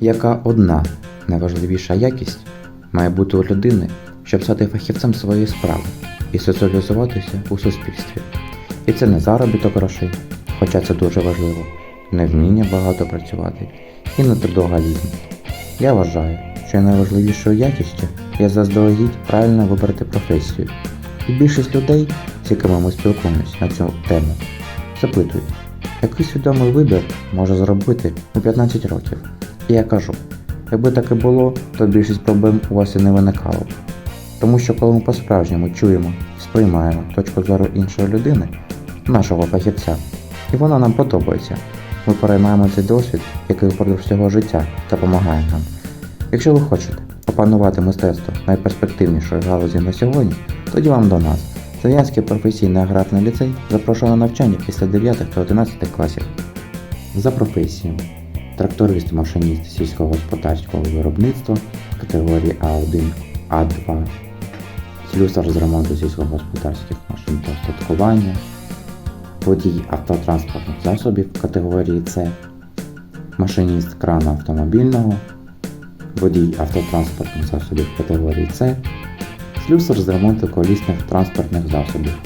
Яка одна найважливіша якість має бути у людини, щоб стати фахівцем своєї справи і соціалізуватися у суспільстві. І це не заробіток грошей, хоча це дуже важливо, не вміння багато працювати і не трудоголізм. Я вважаю, що найважливішою якістю є заздалегідь правильно вибрати професію. І більшість людей, з якими ми спілкуємося на цю тему, запитують, який свідомий вибір може зробити у 15 років. І я кажу, якби так і було, то більшість проблем у вас і не виникало. Тому що коли ми по-справжньому чуємо і сприймаємо точку зору іншої людини, нашого фахівця, і вона нам подобається, ми переймаємо цей досвід, який впродовж всього життя допомагає нам. Якщо ви хочете опанувати мистецтво найперспективнішої галузі на сьогодні, тоді вам до нас. Слов'янський професійний аграрний ліцей запрошує на навчання після 9 та 11 класів. За професіями тракторист машиніст сільськогосподарського виробництва категорії А1, А2, слюсар з ремонту сільськогосподарських машин та устаткування, водій автотранспортних засобів категорії С, машиніст крана автомобільного, водій автотранспортних засобів категорії С, слюсар з ремонту колісних транспортних засобів